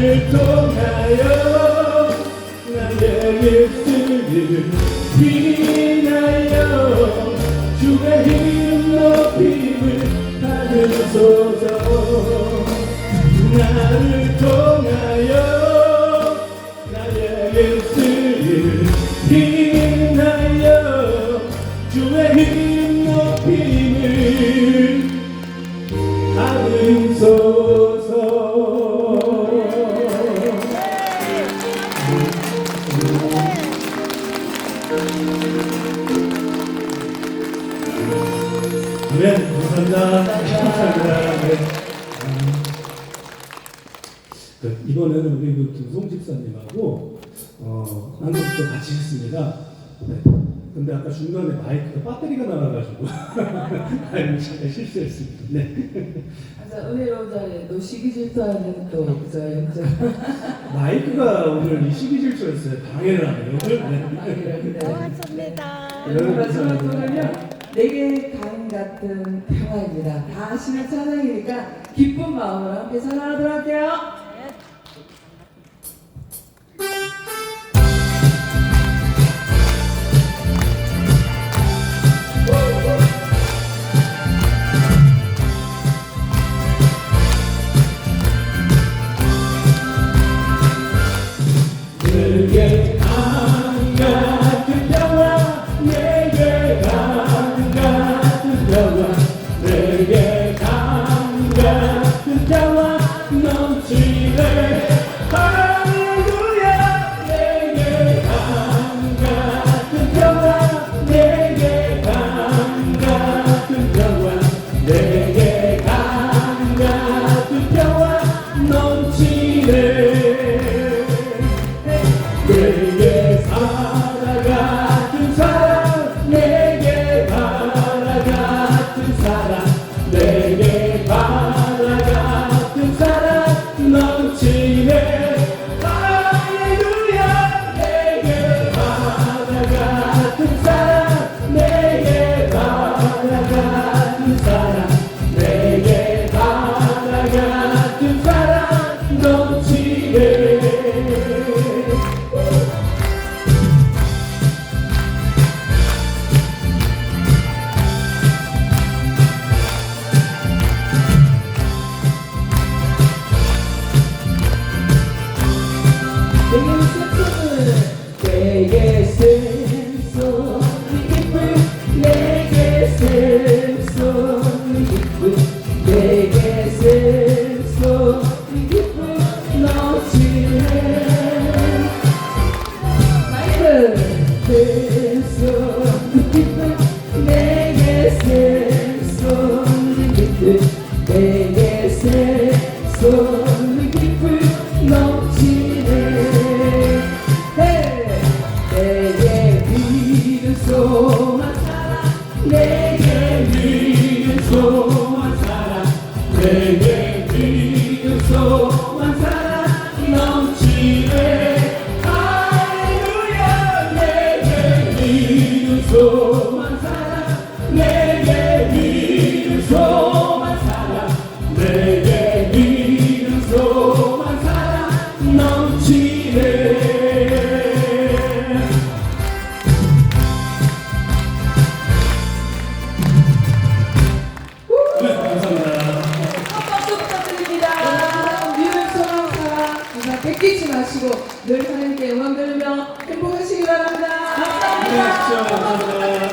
나를 통하여 나의 입술을 피나여 주의 힘 높임을 받으소서. 나를 통하여 네, 감사합니다. 감사합니다. 네. 그, 이번에는 우리 그 김송 집사님하고 어, 한곡도 같이 했습니다. 네. 근데 아까 중간에 마이크가 배터리가 나가가지고 아이고 잠깐 실수했습니다. 네. 그래서 은혜로운 자리에 또 시기 질투하는 또 그저 영적 마이크가 오늘 이 시기 질주였어요. 방해를 하네요. 아니라 네. 고맙습니다. 오늘 마지막 곡은요 내게 강 같은 평화입니다. 다 아시는 찬양이니까 기쁜 마음으로 함께 찬양하도록 할게요 생소 기쁨 넘 뺏기지 마시고 늘 하나님께 영광 돌리며 행복하시기 바랍니다. 네, 감사합니다. 시청해 주셔서